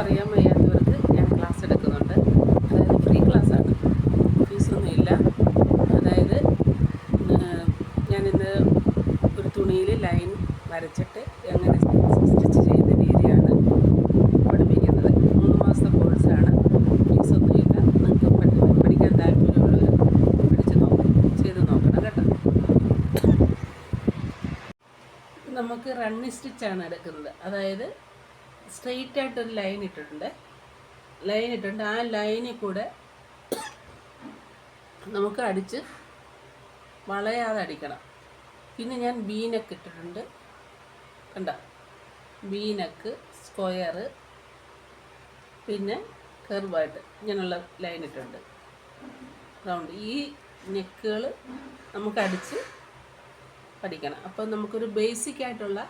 അറിയാൻ വയ്യാത്തവർക്ക് ഞാൻ ക്ലാസ് എടുക്കുന്നുണ്ട്. അതായത് ഫ്രീ ക്ലാസ്സാണ് ഫീസൊന്നും ഇല്ല. അതായത് ഞാനിന്ന് ഒരു തുണിയിൽ ലൈൻ വരച്ചിട്ട് എങ്ങനെ സ്റ്റിച്ച് ചെയ്യുന്ന രീതിയാണ് പഠിപ്പിക്കുന്നത്. മൂന്ന് മാസത്തെ കോഴ്സാണ് ഫീസൊന്നും ഇല്ല. നിങ്ങൾക്ക് പഠിക്കാൻ താല്പര്യമുള്ളവർ പഠിച്ച് നോക്കണം ചെയ്ത് നോക്കണം കേട്ടോ. നമുക്ക് റണ്ണി സ്റ്റിച്ചാണ് എടുക്കുന്നത്. അതായത് സ്ട്രെയിറ്റ് ആയിട്ടൊരു ലൈൻ ഇട്ടിട്ടുണ്ട്. ലൈൻ ഇട്ടിട്ടുണ്ട് ആ ലൈനിൽ കൂടെ നമുക്ക് അടിച്ച് വളയാതെ അടിക്കണം. പിന്നെ ഞാൻ ബീനക്ക് ഇട്ടിട്ടുണ്ട്. കണ്ട? ബീനക്ക് സ്ക്വയർ പിന്നെ കർവായിട്ട് ഇങ്ങനെയുള്ള ലൈൻ ഇട്ടിട്ടുണ്ട്. റൗണ്ട് ഈ നെക്കുകൾ നമുക്ക് അടിച്ച് പഠിക്കണം. അപ്പോൾ നമുക്കൊരു ബേസിക് ആയിട്ടുള്ള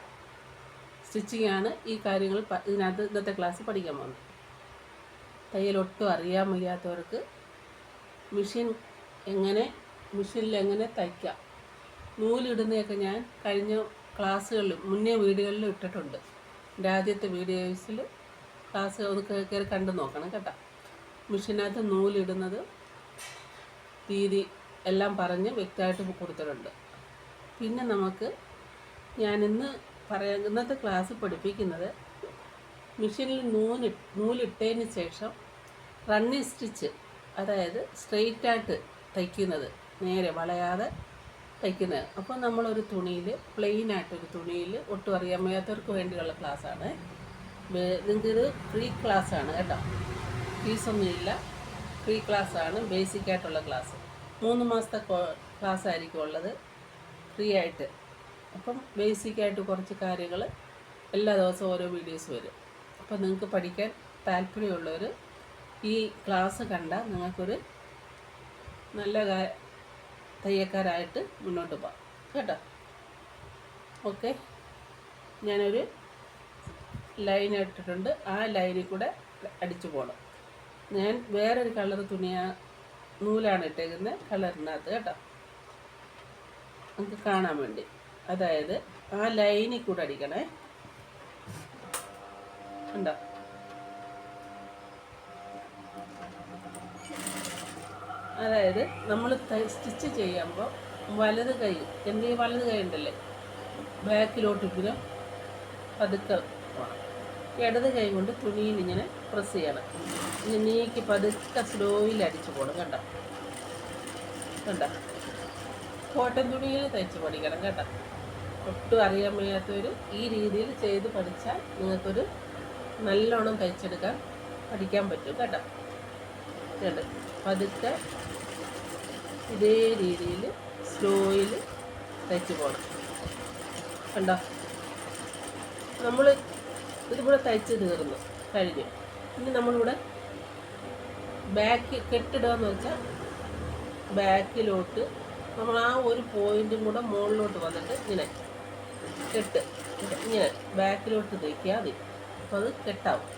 സ്റ്റിച്ചിങ് ആണ് ഈ കാര്യങ്ങൾ ഇതിനകത്ത് ഇന്നത്തെ ക്ലാസ്സിൽ പഠിക്കാൻ പോകുന്നത്. തയ്യൽ ഒട്ടും അറിയാൻ വയ്യാത്തവർക്ക് മെഷീൻ എങ്ങനെ മെഷീനിൽ എങ്ങനെ തയ്ക്കാം. നൂലിടുന്നതൊക്കെ ഞാൻ കഴിഞ്ഞ ക്ലാസ്സുകളിലും മുന്നേ വീഡിയോകളിലും ഇട്ടിട്ടുണ്ട്. എന്റെ ആദ്യത്തെ വീഡിയോസിൽ ക്ലാസ് ഒന്ന് കയറി കണ്ടു നോക്കണം കേട്ടോ. മെഷീനകത്ത് നൂലിടുന്നത് രീതി എല്ലാം പറഞ്ഞ് വ്യക്തമായിട്ട് കൊടുത്തിട്ടുണ്ട്. പിന്നെ നമുക്ക് ഞാൻ ഇന്ന് ഇന്നത്തെ ക്ലാസ് പഠിപ്പിക്കുന്നത് മെഷീനിൽ നൂൽ നൂലിട്ടതിന് ശേഷം റണ്ണി സ്റ്റിച്ച് അതായത് സ്ട്രെയിറ്റായിട്ട് തയ്ക്കുന്നത്. നേരെ വളയാതെ തയ്ക്കുന്നത്. അപ്പോൾ നമ്മളൊരു തുണിയിൽ പ്ലെയിനായിട്ടൊരു തുണിയിൽ ഒട്ടും അറിയാൻ വയ്യാത്തവർക്ക് വേണ്ടിയുള്ള ക്ലാസ്സാണ്. നിങ്ങൾക്കിത് ഫ്രീ ക്ലാസ്സാണ് കേട്ടോ. ഫീസൊന്നും ഇല്ല. ഫ്രീ ക്ലാസ്സാണ് ബേസിക് ആയിട്ടുള്ള ക്ലാസ് മൂന്ന് മാസത്തെ ക്ലാസ് ആയിരിക്കും ഉള്ളത്. ഫ്രീ ആയിട്ട്. അപ്പം ബേസിക്കായിട്ട് കുറച്ച് കാര്യങ്ങൾ എല്ലാ ദിവസവും ഓരോ വീഡിയോസ് വരും. അപ്പം നിങ്ങൾക്ക് പഠിക്കാൻ താല്പര്യമുള്ളവർ ഈ ക്ലാസ് കണ്ടാൽ നിങ്ങൾക്കൊരു നല്ല തയ്യക്കാരായിട്ട് മുന്നോട്ട് പോകാം. കേട്ടോ? ഓക്കെ. ഞാനൊരു ലൈൻ ഇട്ടിട്ടുണ്ട്. ആ ലൈനിൽ കൂടെ അടിച്ചു പോകണം ഞാൻ വേറൊരു കളർ തുണിയാ നൂലാണ് ഇട്ടേക്കുന്നത്. കളറിനകത്ത് കേട്ടോ? നമുക്ക് കാണാൻ വേണ്ടി. അതായത് ആ ലൈനിൽ കൂടെ അടിക്കണേ. ഉണ്ടോ അതായത് നമ്മൾ സ്റ്റിച്ച് ചെയ്യുമ്പോൾ വലത് കൈ എന്റെ ഈ വലത് കൈ ഉണ്ടല്ലേ? ബാക്കിലോട്ട് ഇങ്ങനെ പതുക്കെ ഇടത് കൈ കൊണ്ട് തുണിയിൽ ഇങ്ങനെ പ്രസ് ചെയ്യണം. ഇങ്ങനെ നീക്കി പതുക്കെ സ്ലോയിൽ അടിച്ചു പോകണം കണ്ടോ? കണ്ടോ? കോട്ടൺ തുണിയിൽ തയ്ച്ച് പഠിക്കണം കേട്ടോ. ഒട്ടും അറിയാൻ വയ്യാത്തവർ ഈ രീതിയിൽ ചെയ്ത് പഠിച്ചാൽ നിങ്ങൾക്കൊരു നല്ലോണം തയ്ച്ചെടുക്കാൻ പഠിക്കാൻ പറ്റും കേട്ടോ. കേട്ടോ പതുക്കെ ഇതേ രീതിയിൽ സ്ലോയിൽ തയ്ച്ച് പോകണം കണ്ടോ? നമ്മൾ ഇതുപോലെ തയ്ച്ച് തീർന്നു. കഴിഞ്ഞു. ഇനി നമ്മളിവിടെ ബാക്ക് കെട്ടിടുക എന്ന് വെച്ചാൽ ബാക്കിലോട്ട് നമ്മൾ ആ ഒരു പോയിന്റും കൂടെ മുകളിലോട്ട് വന്നിട്ട് ഇങ്ങനെ കെട്ട് ഇങ്ങനെ ബാക്കിലോട്ട് തേക്കിയാൽ മതി. അപ്പോൾ അത് കെട്ടാവും.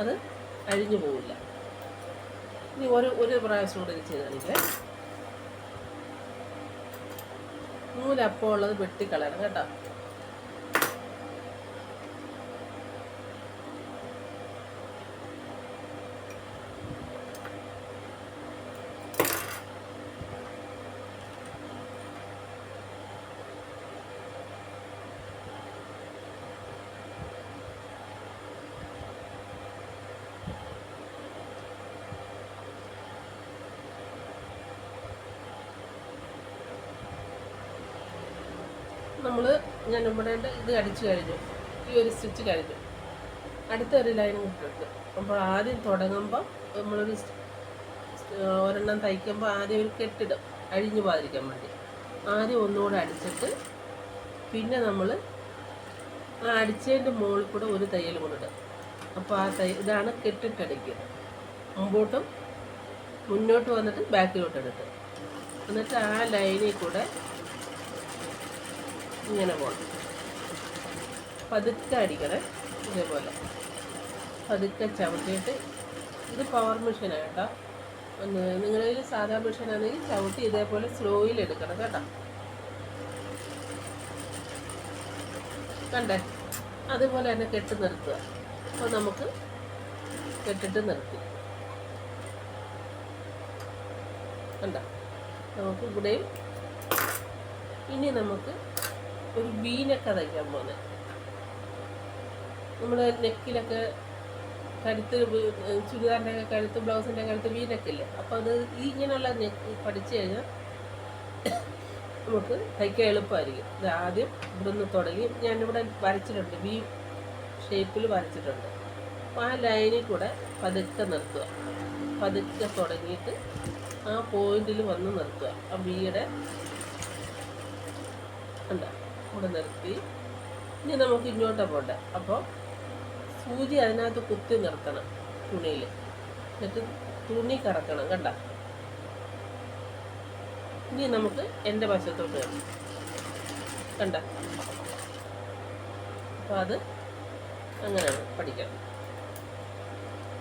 അത് അഴിഞ്ഞു പോവില്ല. ഇനി ഒരു ഒരു പ്രാവശ്യം കൂടെ ഇത് ചെയ്ത് കാണിക്കേ. നൂലപ്പോൾ ഉള്ളത് വെട്ടിക്കളയണം കേട്ടോ. നമ്മൾ ഞാൻ നമ്മുടെ ഇത് അടിച്ചു കഴിഞ്ഞു. ഈ ഒരു സ്റ്റിച്ച് കഴിഞ്ഞു. അടുത്ത ഒരു ലൈൻ ഇട്ടിട്ട്. അപ്പോൾ ആദ്യം തുടങ്ങുമ്പോൾ നമ്മളൊരു ഒരെണ്ണം തയ്ക്കുമ്പോൾ ആദ്യം ഒരു കെട്ടിടും അഴിഞ്ഞു പോകാതിരിക്കാൻ വേണ്ടി. ആദ്യം ഒന്നുകൂടെ അടിച്ചിട്ട് പിന്നെ നമ്മൾ ആ അടിച്ചതിന്റെ മുകളിൽ കൂടെ ഒരു തയ്യൽ കൊണ്ടിടും അപ്പോൾ ആ തൈ ഇതാണ് കെട്ടിട്ടടിക്കുക. മുമ്പോട്ടും മുന്നോട്ട് വന്നിട്ട് ബാക്കിലോട്ട് എടുക്കുക. എന്നിട്ട് ആ ലൈനിൽ കൂടെ ഇങ്ങനെ പോകണം പതുക്കെ അടിക്കണേ ഇതേപോലെ. പതുക്കെ ചവിട്ടിയിട്ട് ഇത് പവർ മെഷീനാണ് കേട്ടോ. ഒന്ന് നിങ്ങളുടെ സാധാ മെഷീനാണെങ്കിൽ ചവിട്ടി ഇതേപോലെ സ്ലോയിൽ എടുക്കണം കേട്ടോ. കണ്ടേ? അതുപോലെ തന്നെ കെട്ടി നിർത്തുക. അപ്പോൾ നമുക്ക് കെട്ടിട്ട് നിർത്തി. കണ്ട? നമുക്ക് ഇവിടെയും ഇനി നമുക്ക് ഒരു ബീനൊക്കെ തയ്ക്കാൻ പോകുന്നത് നമ്മൾ നെക്കിലൊക്കെ കഴുത്ത് ചുരിദാറിന്റെ ഒക്കെ കഴുത്ത് ബ്ലൗസിന്റെ കഴുത്ത് വീനൊക്കെ ഇല്ലേ? അപ്പോൾ അത് ഇങ്ങനെയുള്ള നെക്ക് പഠിച്ചു കഴിഞ്ഞാൽ നമുക്ക് തയ്ക്കാൻ എളുപ്പമായിരിക്കും ഇത് ആദ്യം ഇവിടെ നിന്ന് തുടങ്ങി ഞാനിവിടെ വരച്ചിട്ടുണ്ട് വി ഷേപ്പിൽ വരച്ചിട്ടുണ്ട്. അപ്പോൾ ആ ലൈനിൽ കൂടെ പതുക്കെ നിർത്തുക. പതുക്കെ തുടങ്ങിയിട്ട് ആ പോയിന്റിൽ വന്ന് നിർത്തുക. ആ ബീയുടെ ഉണ്ട് ഇവിടെ നിർത്തി. ഇനി നമുക്ക് ഇങ്ങോട്ട് പോട്ടെ. അപ്പോൾ സൂചി അതിനകത്ത് കുത്തി നിർത്തണം തുണിയിൽ. എന്നിട്ട് തുണി കറക്കണം കണ്ട? ഇനി നമുക്ക് എന്റെ വശത്തോട്ട് വരണം കണ്ട? അപ്പോൾ അത് അങ്ങനെയാണ് പഠിക്കണം.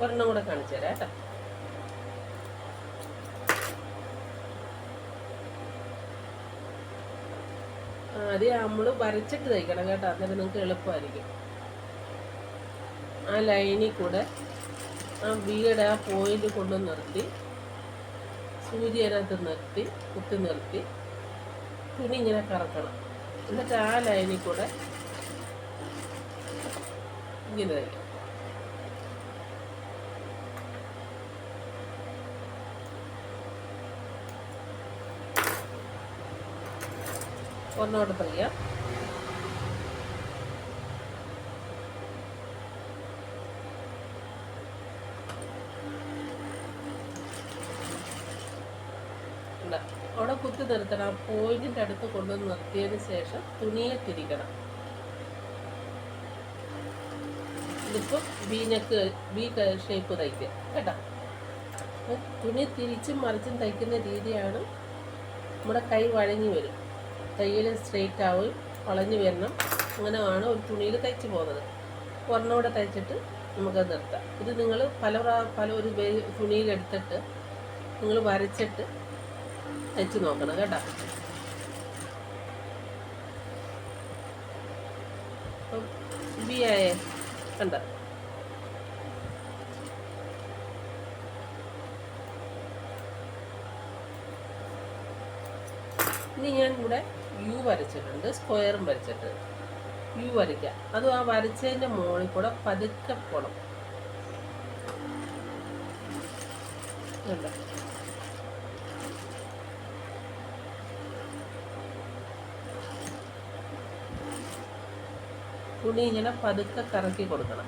ഒരെണ്ണം കൂടെ കാണിച്ചു തരാം കേട്ടോ. ആദ്യം നമ്മൾ വരച്ചിട്ട് തയ്ക്കണം കേട്ടോ. അന്നേരം നിങ്ങൾക്ക് എളുപ്പമായിരിക്കും. ആ ലൈനിൽ കൂടെ ആ വീട് ആ പോയിന്റ് കൊണ്ട് നിർത്തി സൂചി അതിനകത്ത് നിർത്തി കുത്തി നിർത്തി തുണി ഇങ്ങനെ കറക്കണം. എന്നിട്ട് ആ ലൈനിൽ കൂടെ ഇങ്ങനെ തയ്ക്കാം ഒന്നോടെ പറയാം. അവിടെ കുത്തി നിർത്തണം. ആ പോയിന്റിന്റെ അടുത്ത് കൊണ്ടുവന്ന് നിർത്തിയതിന് ശേഷം തുണിയെ തിരിക്കണം ബി നെക്ക് ബി ഷേപ്പ് തയ്ക്കുക. കേട്ടോ? തുണി തിരിച്ചും മറിച്ചും തയ്ക്കുന്ന രീതിയാണ് നമ്മുടെ കൈ വഴങ്ങി വരും. തയ്യൽ സ്ട്രെയിറ്റ് ആവും വളഞ്ഞു വരണം. അങ്ങനെയാണ് ഒരു തുണിയിൽ തയ്ച്ച് പോകുന്നത്. ഒരെണ്ണൂടെ തയ്ച്ചിട്ട് നമുക്കത് നിർത്താം. ഇത് നിങ്ങൾ പല പല ഒരു തുണിയിലെടുത്തിട്ട് നിങ്ങൾ വരച്ചിട്ട് തയ്ച്ച് നോക്കണം കേട്ടോ. അപ്പം ബി ആയേ കണ്ട? ഇനി ഞാൻ ഇവിടെ യു വരച്ചിട്ടുണ്ട് സ്ക്വയറും വരച്ചിട്ടുണ്ട് യു വരയ്ക്കുക അതും ആ വരച്ചതിന്റെ മുകളിൽ കൂടെ പതുക്കെ പോണം. തുണി ഇങ്ങനെ പതുക്കെ കറക്കി കൊടുക്കണം.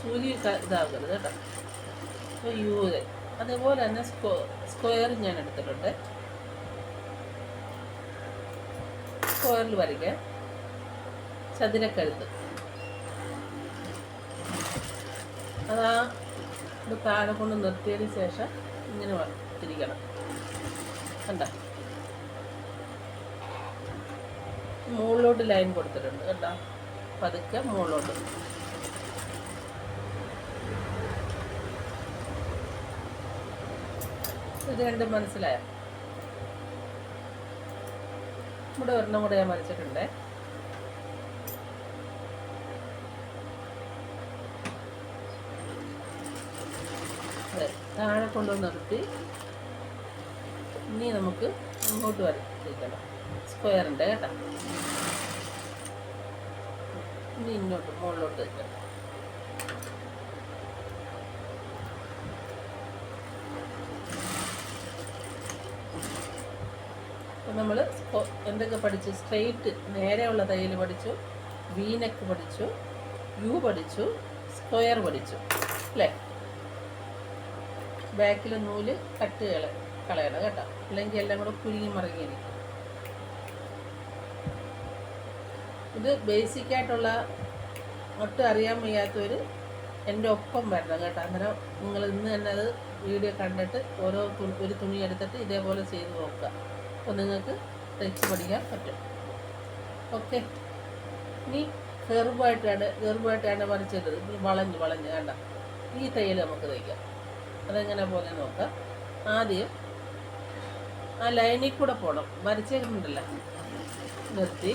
സൂചി ഇതാകരുത് കേട്ടോ. അപ്പോൾ യു അതേപോലെ തന്നെ സ്ക്വ സ്ക്വയർ ഞാൻ എടുത്തിട്ടുണ്ട്. സ്ക്വയറിൽ വരയ്ക്കാം. ചതുരക്കഴുത്ത്. അതാ ഇത് താഴെ കൊണ്ട് നിർത്തിയതിന് ശേഷം ഇങ്ങനെ തിരിക്കണം. കണ്ട? മുകളിലോട്ട് ലൈൻ കൊടുത്തിട്ടുണ്ട്. കണ്ട? പതുക്കെ മുകളിലോട്ട്. ഇത് രണ്ടും മനസ്സിലായോ? ഇവിടെ ഒരെണ്ണം കൂടെ ഞാൻ വരച്ചിട്ടുണ്ട്. താഴെ കൊണ്ടു നിർത്തി. ഇനി നമുക്ക് അങ്ങോട്ട് വരച്ചിരിക്കണം. സ്ക്വയറിന്റെ കേട്ടോ. ഇനി ഇങ്ങോട്ട് മുകളിലോട്ട് വെക്കണം നമ്മൾ എന്തൊക്കെ പഠിച്ചു? സ്ട്രെയിറ്റ് നേരെയുള്ള തയ്യൽ പഠിച്ചു വീനക്ക് പഠിച്ചു യു പഠിച്ചു സ്ക്വയർ പഠിച്ചു. അല്ലേ? ബാക്കിൽ നൂൽ കട്ട് കള കളയണം കേട്ടോ. അല്ലെങ്കിൽ എല്ലാം കൂടെ കുരുങ്ങി മറങ്ങിയിരിക്കും ഇത് ബേസിക്കായിട്ടുള്ള ഒട്ടും അറിയാൻ വയ്യാത്തവർ എന്റെ ഒപ്പം വരണം കേട്ടോ. അന്നേരം നിങ്ങൾ ഇന്ന് തന്നെ അത് വീഡിയോ കണ്ടിട്ട് ഓരോ തുണി ഒരു തുണി എടുത്തിട്ട് ഇതേപോലെ ചെയ്ത് നോക്കുക. അപ്പോൾ നിങ്ങൾക്ക് തയ്ച്ച് പഠിക്കാൻ പറ്റും. ഓക്കെ ഇനി കെറുവായിട്ടാണ് കെറുവായിട്ടാണ് വരച്ചത് ഇത് വളഞ്ഞ് വളഞ്ഞ് കണ്ട. ഈ തയ്യൽ നമുക്ക് തയ്ക്കാം. അതെങ്ങനെ പോലെ നോക്കാം. ആദ്യം ആ ലൈനിൽ കൂടെ പോകണം വരച്ചേക്കുന്നുണ്ടല്ലോ. നിർത്തി.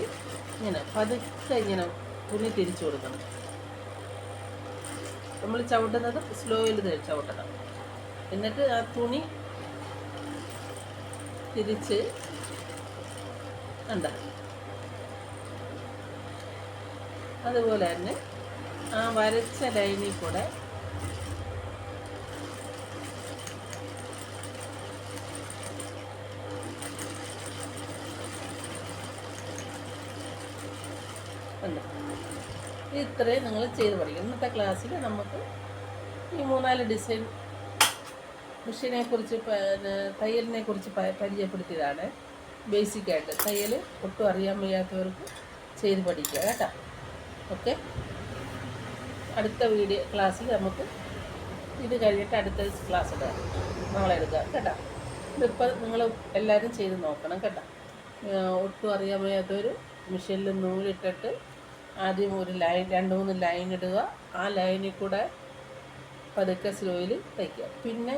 ഇങ്ങനെ പതുക്കെ ഇങ്ങനെ തുണി തിരിച്ചു കൊടുക്കണം. നമ്മൾ ചവിട്ടുന്നത് സ്ലോയിൽ ചവിട്ടണം. എന്നിട്ട് ആ തുണി തിരിച്ച് കണ്ട. അതുപോലെ തന്നെ ആ വരച്ച ലൈനിൽ കൂടെ ഇത്രയും നിങ്ങൾ ചെയ്ത് പഠിക്കും ഇന്നത്തെ ക്ലാസ്സിൽ നമുക്ക് ഈ മൂന്നാൽ ഡിസൈൻ മെഷീനെ കുറിച്ച് തയ്യലിനെ കുറിച്ച് പരിചയപ്പെടുത്തിയതാണ്. ബേസിക്കായിട്ട് തയ്യൽ ഒട്ടും അറിയാൻ വയ്യാത്തവർക്ക് ചെയ്ത് പഠിക്കുക കേട്ടോ. ഓക്കെ അടുത്ത വീഡിയോ ക്ലാസ്സിൽ നമുക്ക് ഇത് കഴിഞ്ഞിട്ട് അടുത്ത ക്ലാസ് എടുക്കാം നാളെ എടുക്കാം കേട്ടോ. ഇതിപ്പോൾ നിങ്ങൾ എല്ലാവരും ചെയ്ത് നോക്കണം കേട്ടോ. ഒട്ടും അറിയാൻ വയ്യാത്തവർ മെഷീനിൽ നൂലിട്ടിട്ട് ആദ്യം ഒരു ലൈൻ രണ്ട് മൂന്ന് ലൈൻ ഇടുക. ആ ലൈനിൽ കൂടെ പതുക്കെ സ്ലോയിൽ തയ്ക്കുക. പിന്നെ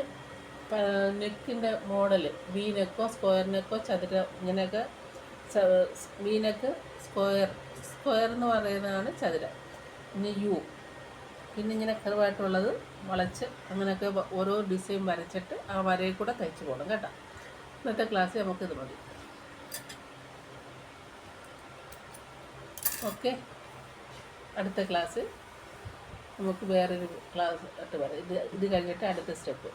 നെക്കിന്റെ മോഡൽ വി നെക്കോ സ്ക്വയർ നെക്കോ ചതുര ഇങ്ങനെയൊക്കെ വി നെക്ക് സ്ക്വയർ സ്ക്വയർ എന്ന് പറയുന്നതാണ് ചതുര. പിന്നെ യു പിന്നെ ഇങ്ങനെ കറുവായിട്ടുള്ളത് വളച്ച് അങ്ങനെയൊക്കെ ഓരോ ഡിസൈൻ വരച്ചിട്ട് ആ വരയിൽ കൂടെ തയ്ച്ച് പോകണം കേട്ടോ. ഇന്നത്തെ ക്ലാസ്സിൽ നമുക്കിത് മതി. ഓക്കെ. അടുത്ത ക്ലാസ് നമുക്ക് വേറൊരു ക്ലാസ് ആയിട്ട് പറയാം. ഇത് ഇത് കഴിഞ്ഞിട്ട് അടുത്ത സ്റ്റെപ്പ്.